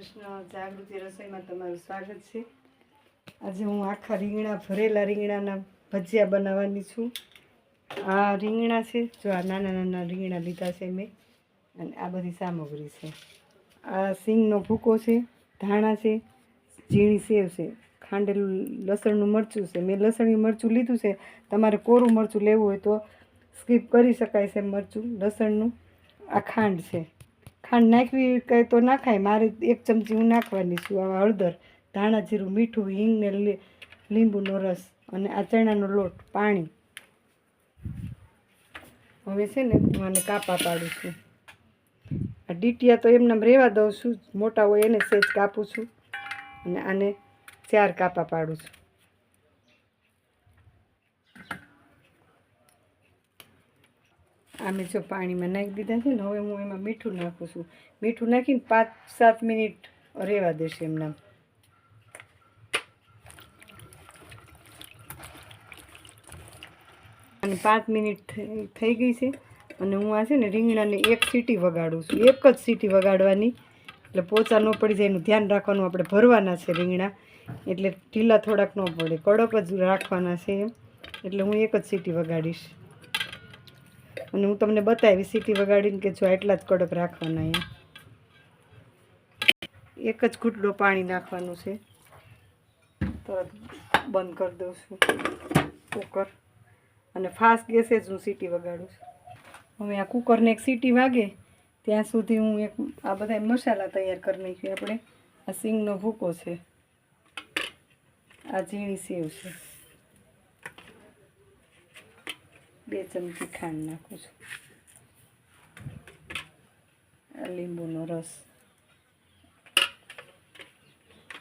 કૃષ્ણ જાગૃતિ રસોઈમાં તમારું સ્વાગત છે. આજે હું આખા રીંગણા, ભરેલા રીંગણાના ભજીયા બનાવવાની છું. આ રીંગણા છે, જો આ નાના નાના રીંગણા લીધા છે મેં, અને આ બધી સામગ્રી છે. આ સિંગનો ભૂકો છે, ધાણા છે, ઝીણી સેવ છે, ખાંડેલું લસણનું મરચું છે. મેં લસણનું મરચું લીધું છે, તમારે કોરું મરચું લેવું હોય તો સ્કીપ કરી શકાય છે મરચું, લસણનું. આ ખાંડ છે. ખાંડ નાખવી કંઈ તો નાખાય મારે એક ચમચી હું નાખવાની છું આવા હળદર, ધાણા જીરું, મીઠું, હિંગ ને લીંબુનો રસ અને આ ચણાનો લોટ, પાણી. હવે છે ને હું આને કાપા પાડું છું. આ ડીટિયા તો એમને રહેવા દઉં છું. મોટા હોય એને સેજ કાપું છું અને આને ચાર કાપા પાડું છું. આ મેં જો પાણીમાં નાખી દીધા છે ને, હવે હું એમાં મીઠું નાખું છું. મીઠું નાખીને પાંચ, સાત મિનિટ રહેવા દેશે એમના. અને પાંચ મિનિટ થઈ ગઈ છે. અને હું આ છે ને રીંગણાને એક સીટી વગાડું છું. એક જ સીટી વગાડવાની. એટલે પોચા ન પડી જાય એનું ધ્યાન રાખવાનું. આપણે ભરવાના છે રીંગણા. એટલે ઢીલા થોડાક ન પડે. કડક જ રાખવાના છે એમ. એટલે હું એક જ સીટી વગાડીશ. અને હું તમને બતાવી, સીટી વગાડીને કે જો એટલા જ કડક રાખવાના એમ એક જ ઘૂંટડો પાણી નાખવાનું છે. તરત બંધ કરી દઉં છું. કુકર. અને ફાસ્ટ ગેસે જ હું સીટી વગાડું છું. હવે આ કુકરને એક સીટી વાગે, ત્યાં સુધી હું એક આ બધા મસાલા તૈયાર કરી નાખ્યું આપણે આ સિંગનો ભૂકો છે. આ ઝીણી સેવ છે. બે ચમચી ખાંડ નાખું છું. લીંબુનો રસ.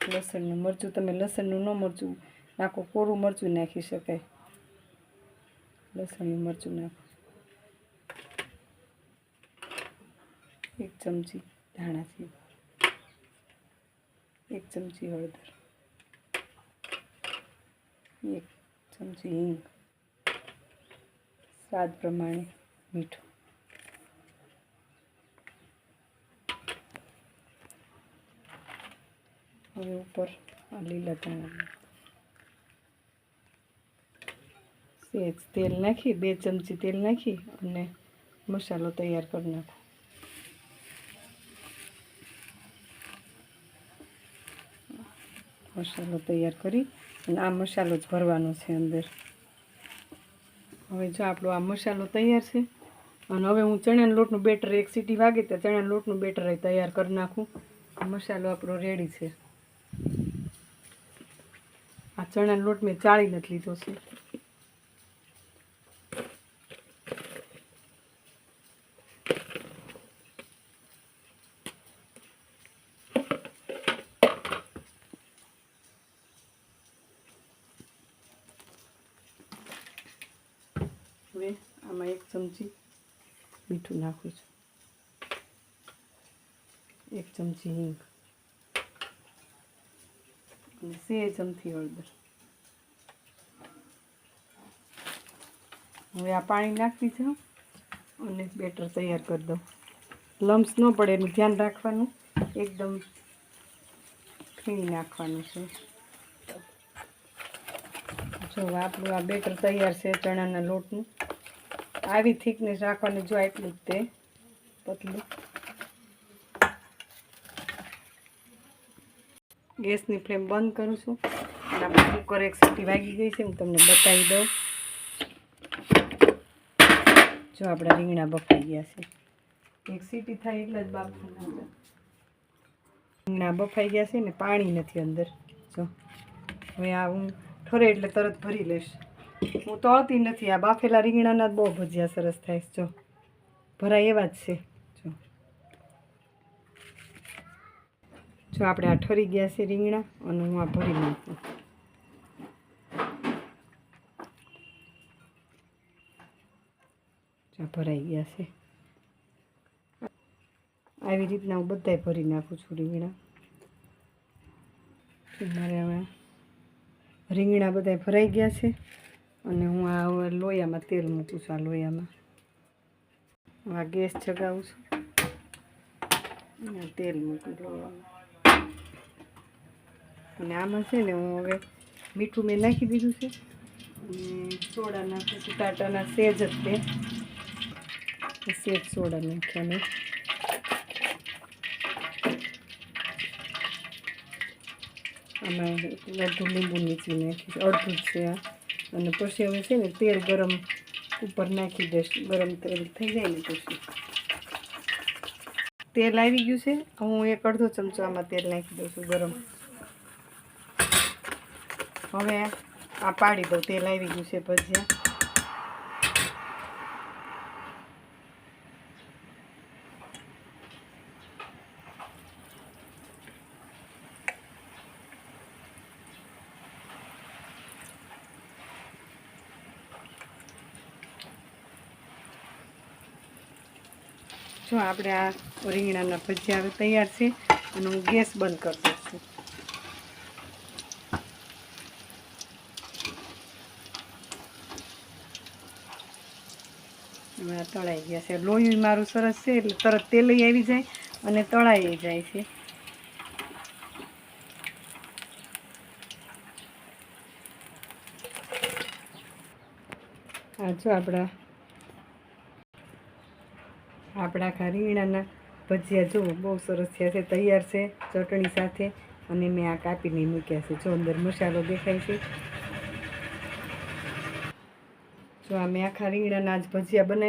લસણનું મરચું, તમે લસણનું ન મરચું નાખો, કોરું મરચું નાખી શકાય. લસણનું મરચું નાખો. એક ચમચી ધાણા જીરું એક ચમચી હળદર. એક ચમચી હિંગ. સ્વાદ પ્રમાણે મીઠું. હવે ઉપર લીલા ધાણા સેજ તેલ નાખી, બે ચમચી તેલ નાખી અને મસાલો તૈયાર કરી નાખો. મસાલો તૈયાર કરી અને આ મસાલો જ ભરવાનો છે અંદર. હવે જો આપણો આ મસાલો તૈયાર છે. અને હવે હું ચણાના લોટનું બેટર એક સીટી વાગે ત્યાં ચણાના લોટનું બેટર તૈયાર કરી નાખું. મસાલો આપણો રેડી છે. આ ચણાનો લોટ મેં ચાળી નથી લીધો છે. હવે આમાં એક ચમચી મીઠું નાખું છું. એક ચમચી હિંગ. અને સે ચમચી હળદર. હવે આ પાણી નાખી જાઉં અને બેટર તૈયાર કરી દઉં. લમ્સ ન પડે, એનું ધ્યાન રાખવાનું. એકદમ ફીણી નાખવાનું છે. જો આપણું આ બેટર તૈયાર છે ચણાના લોટનું. આવી થિકનેસ રાખવાની જો એટલું જ તે પતલું. ગેસની ફ્લેમ બંધ કરું છું. અને આપણું કુકર એક સીટી વાગી ગઈ છે, હું તમને બતાવી દઉં. જો આપણા રીંગણા બફાઈ ગયા છે. એક સીટી થાય એટલે જ બાફવાના રીંગણા બફાઈ ગયા છે ને પાણી નથી અંદર. જો, હવે આ હું ઠરે એટલે તરત ભરી લઈશ હું તળતી નથી. આ બાફેલા રીંગણાના બહુ ભજીયા સરસ થાય જો, ભરાય એવા જ છે. જો. જો, આપણે આ ઠરી ગયા છે રીંગણા અને હું આ ભરી નાખું. ભરાઈ ગયા છે. આવી રીતના હું બધાય ભરી નાખું છું રીંગણા. મારે હવે રીંગણા બધા ભરાઈ ગયા છે અને હું આ લોયામાં તેલ મૂકું છું, આ લોયામાં. હું આ ગેસ ચગાવું છું. અને તેલ મૂકી લોયામાં. અને આમાં છે ને હું હવે મીઠું મેં નાખી દીધું છે. અને સોડા નાખું ટાટાના સેજ જ તે સેજ સોડા નાખ્યા આમાં અડધું લીંબુ નીચી નાખીશ, અડધું છે અને પછી હવે છે ને તેલ ગરમ ઉપર નાખી દઈશ. ગરમ તેલ થઈ જાય ને પછી. તેલ આવી ગયું છે. હું એક અડધો ચમચો આમાં તેલ નાખી દઉં છું ગરમ. હવે આ પાડી દઉં તેલ આવી ગયું છે ભજીયા. જો આપણે આ રીંગણાના ભજીયા હવે તૈયાર છે અને હું ગેસ બંધ કરી દઉં છું. તળાઈ ગયા છે. લોહી મારું સરસ છે એટલે તરત તેલ આવી જાય અને તળાઈ જાય છે. આ જો આપણા આપણા આખા રીંગણાના ભજીયા જુઓ બહુ સરસ થયા છે, તૈયાર છે, ચટણી સાથે. અને મેં આ કાપીને મૂક્યા છે. જો અંદર મસાલો દેખાય છે. જો આ મેં આખા રીંગણાના જ ભજીયા બનાવ્યા